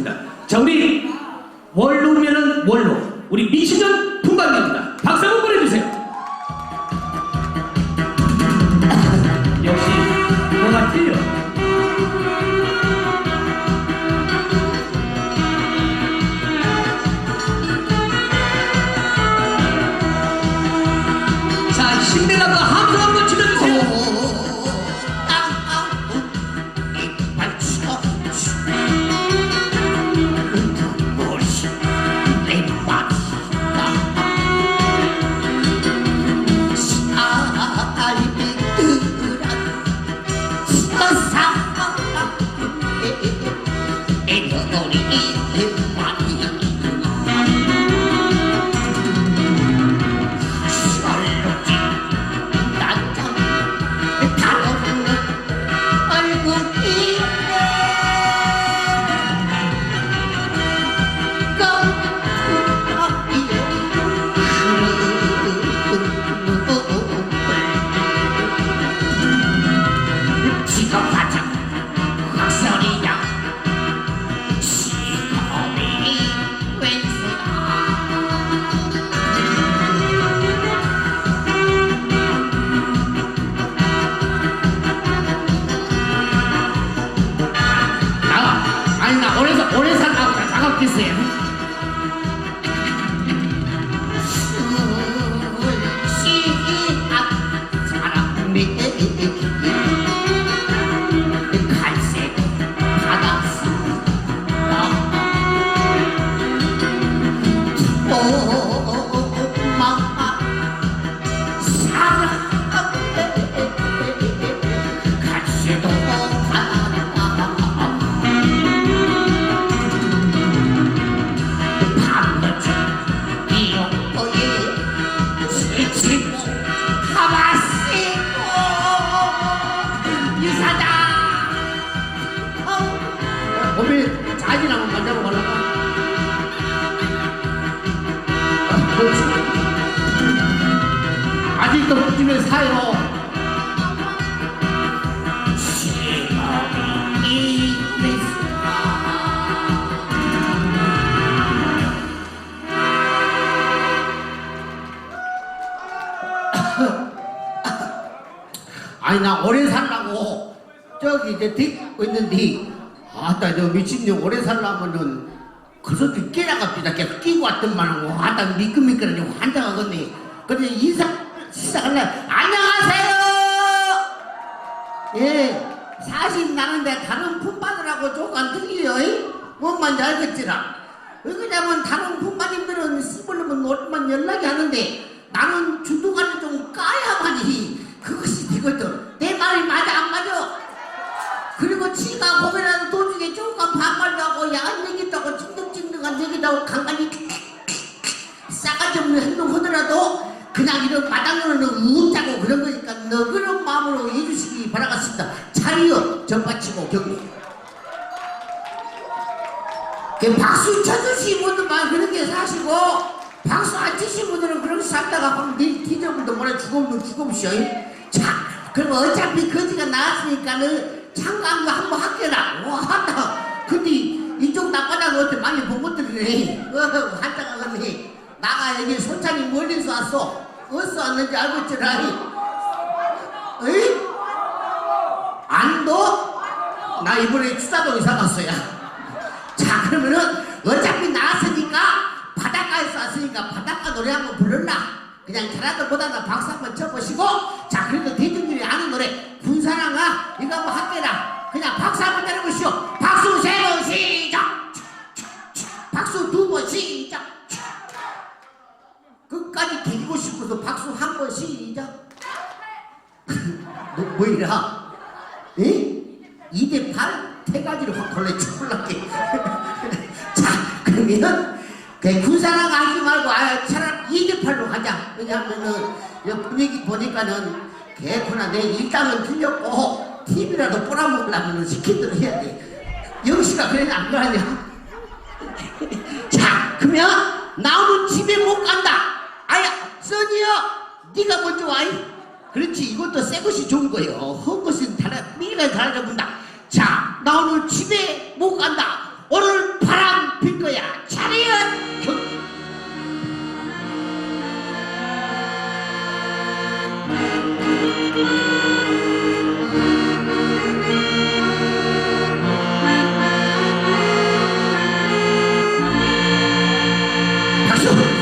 하겠습니다. 자, 우리 원로면은 원로, 우리 미신전 품방입니다. 박수 한번 아직도 묻지면 사요 아니 나 오래 살라고. 저기 이제 듣고 있는데 아따 저 미친년 오래 살라면은 그래서 깨라갑니다. 걔 끼고 왔더만 와다 미끈미끈하니 환장하겠네. 근데 인사 시작할래 안녕하세요. 예 사실 나는데 다른 품바느라고 조금 들려요. 뭔 말인지 알겠지라. 왜 그러냐면 다른 품바님들은 씨벌르면 오랜만 연락이 하는데 나는 주도관을 좀 까야만이 그것이 되거든. 내 말이 맞아 안 맞아? 그리고 지가 고민하는 도중에 조금 반말도 하고 야한 얘기도 하고 찡득찡득한 얘기도 하고 간간히 싸가지 없는 행동 하더라도 그냥 이런 마당으로는 웃자고 그런 거니까 너그러운 마음으로 해주시기 바라겠습니다. 자리요 전파치고 경례 그 박수 쳐주신 분들만 그렇게 사시고 박수 안 치신 분들은 그렇게 살다가 막 내일 뒤져볼도 뭐라 죽으면 죽음시오. 자 그럼 어차피 거지가 나왔으니까는 참가한 거 한번 할게라. 와다 근데 이쪽 낮바닥 어때 많이 본 것들이네. 어 한장하겠네 나가 여기 손찬이 멀리서 왔어. 어디서 왔는지 알고 있지라 에이? 안도? 나 이번에 추사동 이사 갔어요. 자 그러면은 어차피 나왔으니까 바닷가에서 왔으니까 바닷가 노래 한번 부를라. 그냥 잘하들보다는 박수 한번 쳐보시고. 자 그래도 대중들이 아는 노래. 군사랑아 이거 한번 할게라. 그냥 박수 한번 때려보시오. 박수 세 번 시작. 박수 두 번 시작 끝까지 개기고 싶어서 박수 한 번 시작 뭐, 뭐이라? 에? 2대 8? 세 가지로 확 걸려 죽을라게 자 그러면 그 군사랑 하지 말고 아 차라리 2대 8로 가자 왜냐하면은 이 분위기 보니까는 개구나 내 일당은 틀렸고 TV라도 꼬라먹으려면 시킨 대로 해야 돼 영시가 그래 안 그러냐 자 그러면 나오는 집에 못 간다 써니야 네가 먼저 와이. 그렇지 이것도 새 것이 좋은 거예요. 헛 것은 달아 미가 달아본다. 자나 오늘 집에 못 간다. 오늘 바람 필 거야. 차렷 경... 박수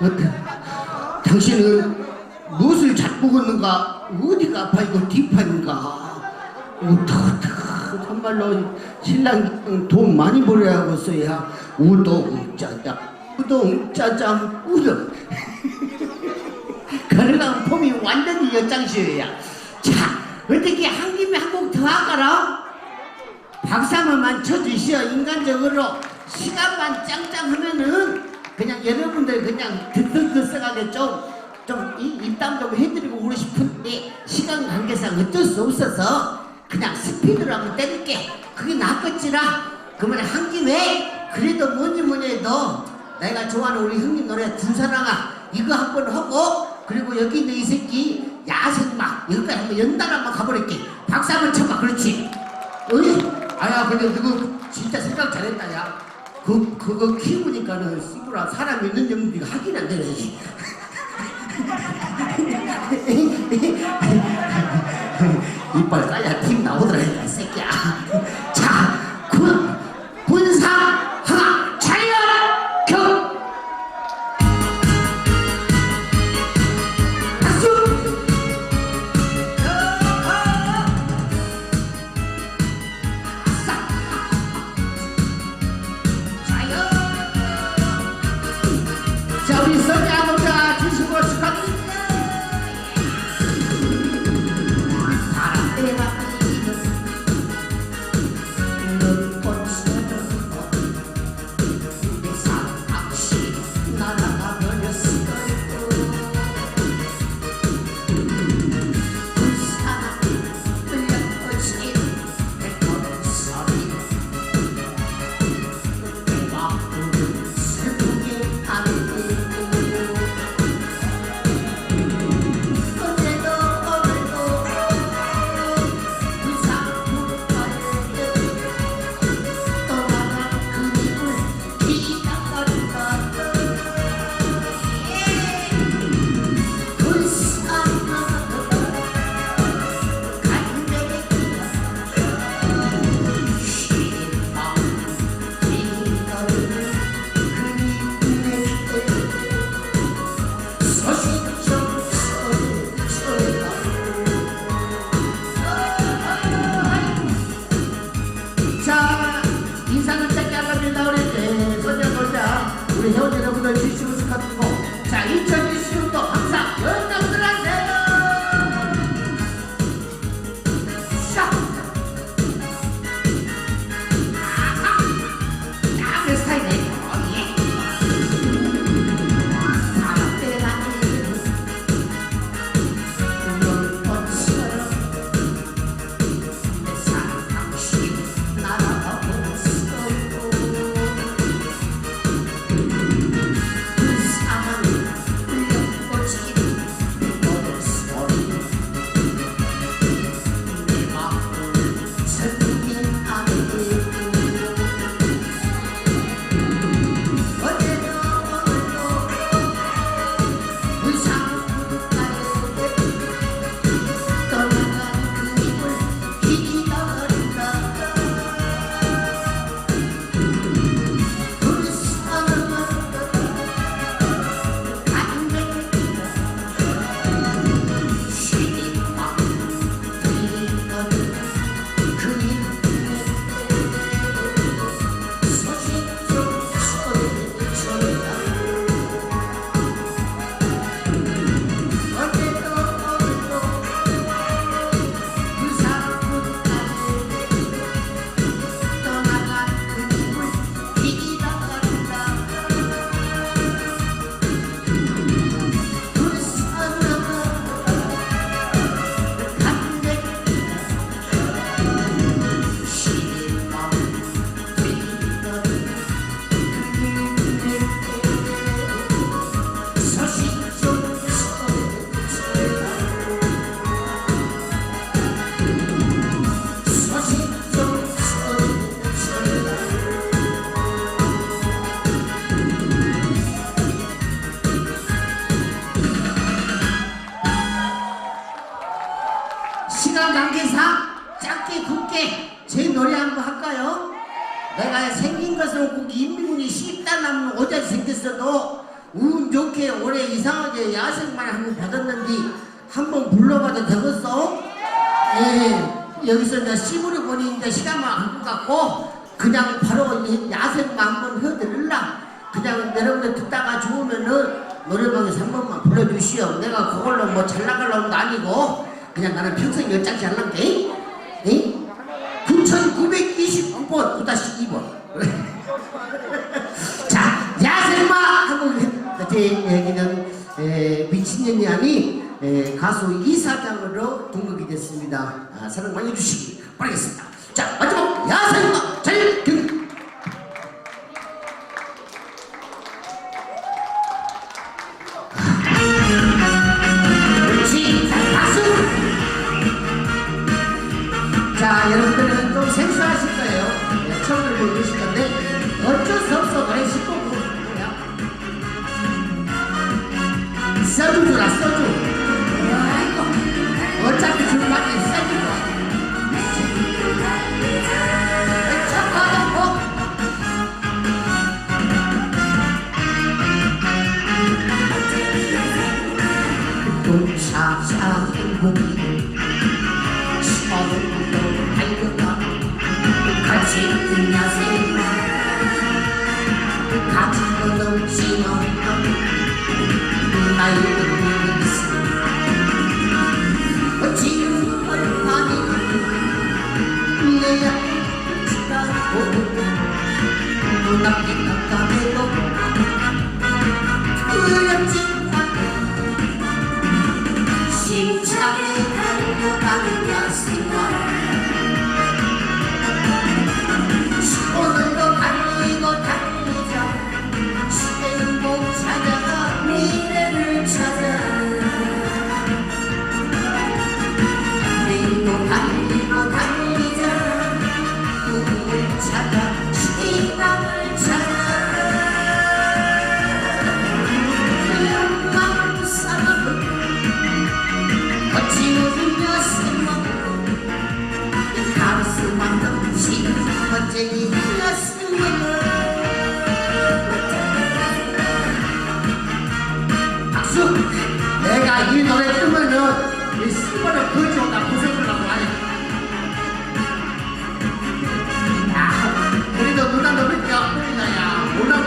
어, 당신은 무엇을 잡고 걷는가? 어디가 아파? 이거 뒷판인가? 어떡 정말로 신랑 돈 많이 벌어야 하겠어야. 우동 짜장 우동 짜장 우동. 그러다 폼이 완전히 엿장시야. 자 어떻게 한 김에 한 곡 더 하거라 박사만만 쳐주시오 인간적으로 시간만 짱짱 하면은 그냥 여러분들 그냥 듣듣듣하게 좀좀 입담 좀 해드리고 그러고 싶은데 시간 관계상 어쩔 수 없어서 그냥 스피드로 한번 때릴게. 그게 낫겠지라. 그러면 한 김에 그래도 뭐니 뭐니 해도 내가 좋아하는 우리 형님 노래 두 사랑아 이거 한 번 하고 그리고 여기 있는 이 새끼 야생마 여기까지 한번 연달 한번 가버릴게. 박수 한번 쳐봐. 그렇지? 어이? 아야 근데 그거 진짜 생각 잘했다 야 그, 그거 키우니까는 씨부라 사람 있는 정도 하긴 안 되네. 이빨 까야 팀 나오더라 예, 야생만 한번 받았는데 한번 불러봐도 되겠어? 예, 여기서 이제 시부를 보니까 시간만 안것 같고 그냥 바로 야생만 한번 해드릴라. 그냥 여러분들 듣다가 좋으면은 노래방에서 한 번만 불러주시오. 내가 그걸로 뭐 잘 나가려는 거 아니고 그냥 나는 평생 열장 잘난게 9929번 또다시 2번. 자 야생마! 한 하고 여기는 에, 가수 이사장으로 등극이 됐습니다. 아, 사랑 많이 주시기 바라겠습니다. 자 마지막 야생마! 지금 여생만 같은 건 없지 없던 나이도 모르겠어 지금 얼마니 내 앞에 지가고 눈앞이 깜깜해도 그렸지 않아 심차게 달려가는 여생만 오늘도 달리고 달리자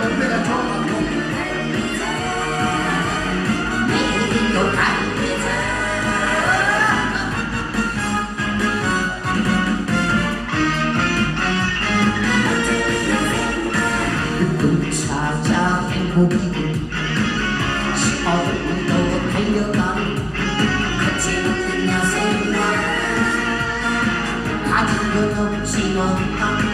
몸매가 좋아갖고 내일도 달리자 꿈 찾아 행복이고 어른도 달려가 가진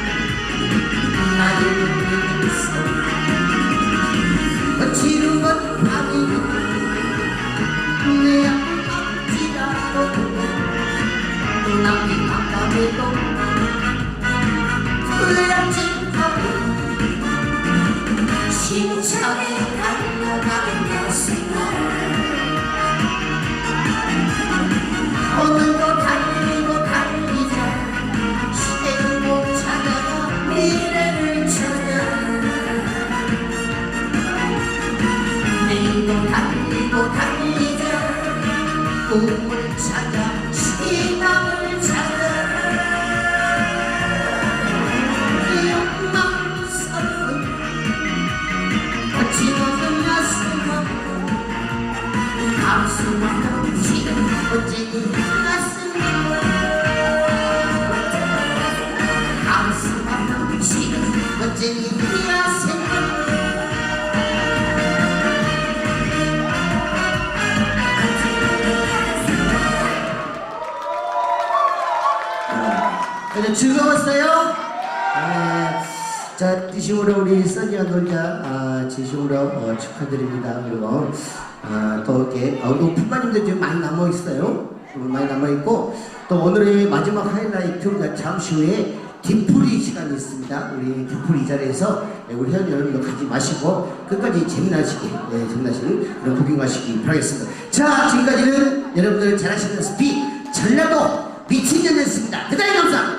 내일도 달리고 달리자 꿈을 찾아 희망을 찾아. 욕망 섞은 거침없는 야생마 가슴만큼 지금 멋쟁이 가슴만 가슴만큼 지금 멋쟁이 그래 즐거웠어요? 네. 자, 진심으로 우리 써니와 놀자 아, 진심으로 어, 축하드립니다. 그리고 아, 또 이렇게 어, 또 품마님들 좀 많이 남아 있어요. 많이 남아 있고 또 오늘의 마지막 하이라이트 잠시 후에 뒷풀이 시간이 있습니다. 우리 뒷풀이 이 자리에서 네, 우리 회원 여러분도 가지 마시고 끝까지 재미나시게 네, 재미나시는 그런 구경하시기 바라겠습니다. 자, 지금까지는 여러분들 잘하시는 스피 전라도 미친년이었습니다. 대단히 감사합니다.